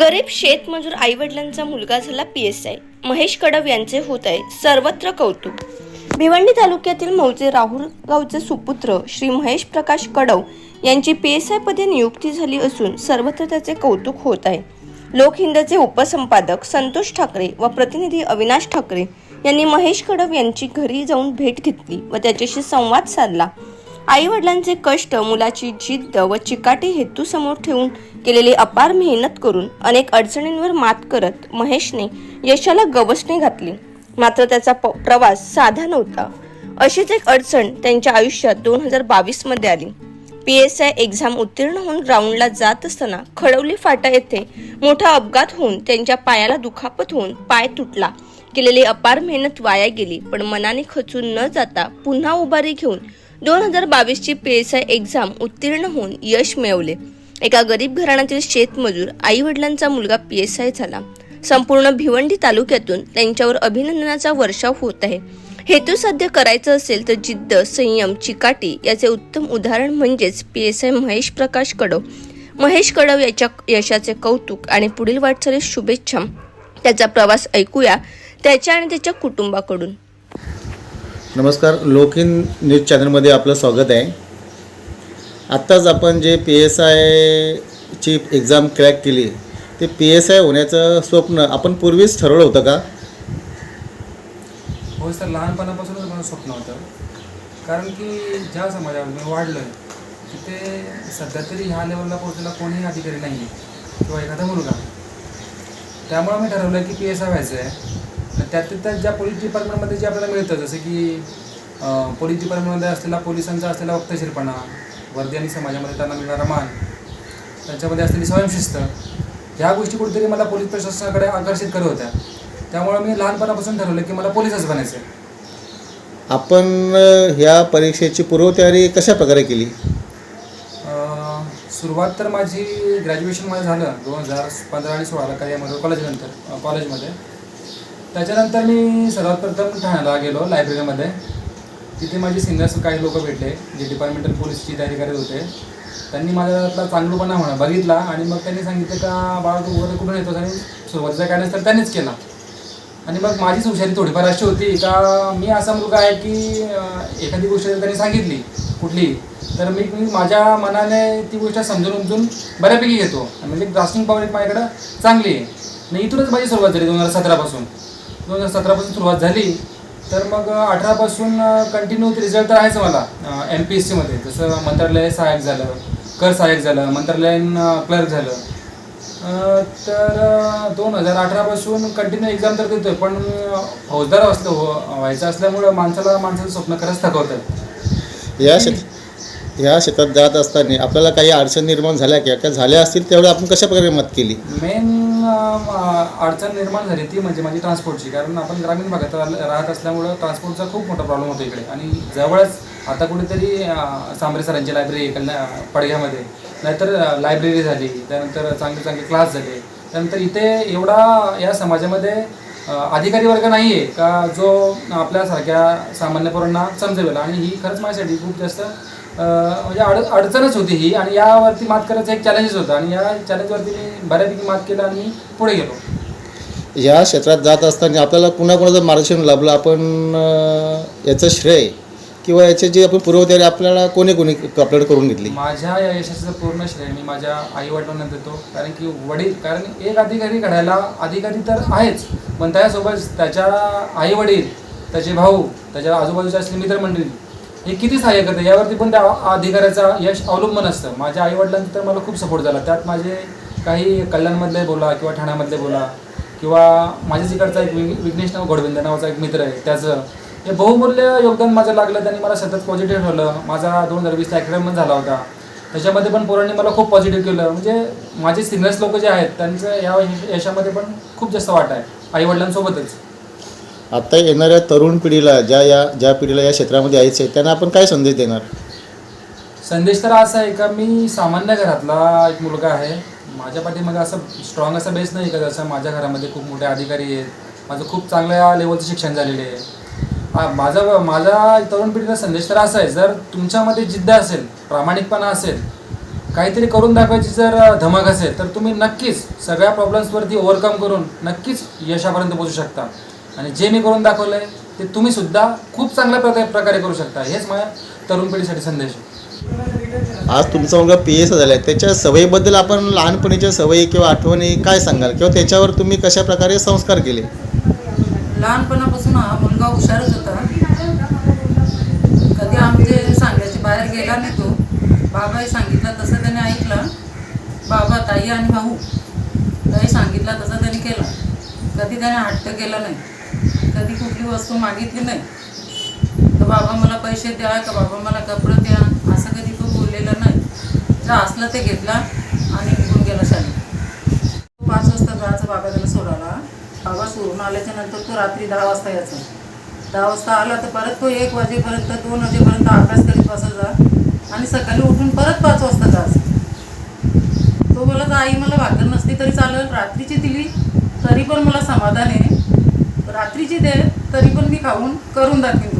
गरीब शेतमजूर आईवडिलांचा मुलगा झाला P S I Mahesh Kadav यांचे होत आहे सर्वत्र कौतुक. भिवंडी तालुक्यातील मौजे राहुल गावचे सुपुत्र श्री महेश प्रकाश कडव यांची पी एस आय पदी नियुक्ती झाली असून सर्वत्र त्याचे कौतुक होत आहे. लोकहिंदचे उपसंपादक संतोष ठाकरे व प्रतिनिधी अविनाश ठाकरे यांनी महेश कडव यांची घरी जाऊन भेट घेतली व त्याच्याशी संवाद साधला. आई वडिलांचे कष्ट मुलाची जिद्द व चिकाटी हेतू समोर ठेवून केलेली अपार मेहनत करून अनेक अडचणींवर मात करत महेशने यशाला गवसणी घातली. मात्र त्याचा प्रवास साधा नव्हता. अशीच एक अडचण त्यांच्या आयुष्यात दोन हजार बावीसमध्ये आली. पी एस आय एक्झाम उत्तीर्ण होऊन ग्राउंडला जात असताना खडवली फाटा येथे मोठा अपघात होऊन त्यांच्या पायाला दुखापत होऊन पाय तुटला. केलेली अपार मेहनत वाया गेली पण मनाने खचून न जाता पुन्हा उभारी घेऊन दोन हजार बावीसची पी एस आय एक्झाम उत्तीर्ण होऊन यश मिळवले. एका गरीब घराण्यातील शेतमजूर आई वडिलांचा मुलगा पी एस आय झाला. संपूर्ण भिवंडी तालुक्यातून त्यांच्यावर अभिनंदनाचा वर्षाव होत आहे. हेतू साध्य करायचं असेल तर जिद्द संयम चिकाटी याचे उत्तम उदाहरण म्हणजेच P S I Mahesh Prakash Kadav. Mahesh Kadav याच्या यशाचे कौतुक आणि पुढील वाटचालीस शुभेच्छा. त्याचा प्रवास ऐकूया त्याच्या आणि त्याच्या कुटुंबाकडून. नमस्कार लोकिन न्यूज चॅनलमध्ये आपलं स्वागत आहे. आत्ताच आपण जे पी एस आयची एक्झाम क्रॅक केली ते पी एस आय होण्याचं स्वप्न आपण पूर्वीच ठरवलं होतं का? हो सर लहानपणापासूनच माझं स्वप्न होतं. कारण की ज्या समाजावर मी वाढलो आहे तिथे सध्या तरी ह्या लेवलला पोहोचलेला कोणीही अधिकारी नाही आहे किंवा एखादा मुलगा. त्यामुळं मी ठरवलं की पी एस आय व्हायचं आहे त्यात त्यात ज्या पोलीस डिपार्टमेंटमध्ये जे आपल्याला मिळतं जसं की पोलीस डिपार्टमेंटमध्ये असलेला पोलिसांचा असलेला वक्तशीरपणा वर्दी आणि समाजामध्ये त्यांना मिळणारा मान त्यांच्यामध्ये असलेली स्वयंशिस्त ह्या गोष्टी कुठेतरी मला पोलीस प्रशासनाकडे आकर्षित करत होत्या. त्यामुळं मी लहानपणापासून ठरवलं की मला पोलीसच बनायचं आहे आपण ह्या परीक्षेची पूर्वतयारी कशा प्रकारे केली? सुरुवात तर माझी ग्रॅज्युएशन माझं झालं दोन हजार पंधरा आणि सोळाला कार्यामध्ये कॉलेजनंतर कॉलेजमध्ये त्याच्यानंतर मी सर्वात प्रथम ठाण्याला गेलो लायब्ररीमध्ये. तिथे माझे सिनियर्स काही लोक भेटले जे डिपार्टमेंटल पोलीसची तयारी करत होते. त्यांनी माझ्यातला चांगलूपणा म्हणा बघितला आणि मग त्यांनी सांगितलं का बाळा तू वगैरे कुठून येतोस? आणि सुरुवातीचा गायडन्स तर त्यांनीच केला. आणि मग माझीच हुशारी थोडीफार अशी होती. का मी असा मुलगा आहे की एखादी गोष्ट जर त्यांनी सांगितली कुठली तर मी मी माझ्या मनाने ती गोष्ट समजून उमजून बऱ्यापैकी घेतो. आणि म्हणजे ग्रास्टिंग पॉवर एक माझ्याकडं चांगली आहे. आणि इथूनच माझी सुरुवात झाली दोन हजार सतरापासून. दोन हजार सतरापासून सुरुवात झाली. तर मग अठरापासून कंटिन्यू रिझल्ट तर आहेच मला एम पी एस सीमध्ये जसं मंत्रालय सहाय्यक झालं कर सहाय्यक झालं मंत्रालयीन क्लर्क झालं. तर दोन हजार अठरापासून कंटिन्यू एक्झाम तर देतोय पण अं, फौजदार असलो हो- व्हायचं असल्यामुळं माणसाला माणसाचं स्वप्न खरंच थकवतं या क्षेत्र ह्या क्षेत्रात जात असताना आपल्याला काही अडचण निर्माण झाल्या का का झाल्या असतील तेवढं आपण कशा प्रकारे मत केली? मेन अडचण निर्माण झाली ती म्हणजे माझी ट्रान्सपोर्टची कारण आपण ग्रामीण भागात राहत असल्यामुळं ट्रान्सपोर्टचा खूप मोठा प्रॉब्लेम होतो इकडे. आणि जवळच आता कुठेतरी सांबरे सरांची लायब्ररी कल्या पडघ्यामध्ये. नाहीतर लायब्ररी झाली त्यानंतर चांगले चांगले क्लास झाले. त्यानंतर इथे एवढा या समाजामध्ये अधिकारी वर्ग नाही आहे का जो आपल्यासारख्या सामान्य पोरांना समजवेल आणि ही खरंच माझ्यासाठी खूप जास्त म्हणजे अड अडचणच होती ही आणि यावरती मात करायचं एक चॅलेंजच होतं आणि या चॅलेंजवरती मी बऱ्यापैकी मात केलं आणि पुढे गेलो. या क्षेत्रात जात असताना आपल्याला पुन्हा कोणाचं मार्गदर्शन लाभलं आपण अ, याचं श्रेय किंवा याची जी आपण पूर्वतयारी आपल्याला कोणी कोणी आपल्याकडे करून घेतली? माझ्या या यशाचं पूर्ण श्रेय मी माझ्या आई वडिलांना देतो. कारण की वडील कारण एक अधिकारी घडायला अधिकारी तर आहेच. पण त्यासोबत त्याच्या आई वडील त्याचे भाऊ त्याच्या आजूबाजूच्या असलेली मित्रमंडळी हे किती सहाय्य करते? यावरती पण त्या अधिकाऱ्याचा यश अवलंबून असतं. माझ्या आईवडिलांचं तर मला खूप सपोर्ट झाला. त्यात माझे काही कल्याणमधले बोला किंवा ठाण्यामधले बोला किंवा माझ्या तिकडचा एक वि- विघ्नेश नाव गोडविंद नावाचा एक मित्र आहे. त्याचं हे बहुमूल्य योगदान माझं लागलं. त्यांनी मला सतत पॉझिटिव्ह ठेवलं. माझा दोन हजार वीसला ॲक्सिडेंट झाला होता. त्याच्यामध्ये पण पोरांनी मला खूप पॉझिटिव्ह केलं. म्हणजे माझे सिनियर्स लोक जे आहेत त्यांचं या यशामध्ये पण खूप जास्त वाटा आहे. आईवडिलांसोबतच. आत्ता येणाऱ्या तरुण पिढीला ज्या या ज्या पिढीला या क्षेत्रामध्ये यायचं आहे त्यांना आपण काय संदेश देणार? संदेश तर असा आहे का मी सामान्य घरातला एक मुलगा आहे. माझ्या पाठीमागे असं स्ट्रॉंग असा बेस नाही का जसं माझ्या घरामध्ये खूप मोठे अधिकारी आहेत. माझं खूप चांगल्या लेवलचं शिक्षण झालेलं आहे. हा, माझा माझा तरुण पिढीला संदेश तर असा आहे जर तुमच्यामध्ये जिद्द असेल प्रामाणिकपणा असेल काहीतरी करून दाखवायची जर धमक असेल तर तुम्ही नक्कीच सगळ्या प्रॉब्लेम्सवरती ओव्हरकम करून नक्कीच यशापर्यंत पोहोचू शकता. आणि जे मी करून दाखवलं आहे ते तुम्ही सुद्धा खूप चांगल्या प्रकारे प्रकारे करू शकता. हेच माझ्या तरुण पिढीसाठी संदेश आहे. आज तुमचा मुलगा पी एस झाला आहे त्याच्या सवयीबद्दल आपण लहानपणीच्या सवयी किंवा आठवणी काय सांगाल? किंवा त्याच्यावर तुम्ही कशा प्रकारे संस्कार केले? लहानपणापासून हा मुलगा हुशारच होता. कधी आमचे सांगायचे बाहेर गेला नाही तो. बाबाही सांगितलं तसं त्याने ऐकलं. बाबा ताई आणि भाऊ काही सांगितलं तसं त्याने केलं. कधी त्याने हट्ट केला नाही. कधी कुठली वस्तू मागितली नाही. तर बाबा मला पैसे द्या का बाबा मला कपडं द्या असं कधी तो बोललेला नाही. जर असलं ते घेतला आणि निघून गेला शाळेत. पाच वाजता जायचं बाबा त्याला सोडायला. बाबा सोडून आल्याच्यानंतर तो रात्री दहा वाजता यायचा. दहा वाजता आला तर परत तो एक वाजेपर्यंत दोन वाजेपर्यंत अभ्यास करीत बसायचा. आणि सकाळी उठून परत पाच वाजता जायचा. तो बोला आई मला भाकर नसली तरी चालेल रात्रीची दिली तरी पण मला समाधान आहे. रात्रीची दे तरी पण मी खाऊन करून दाखवीन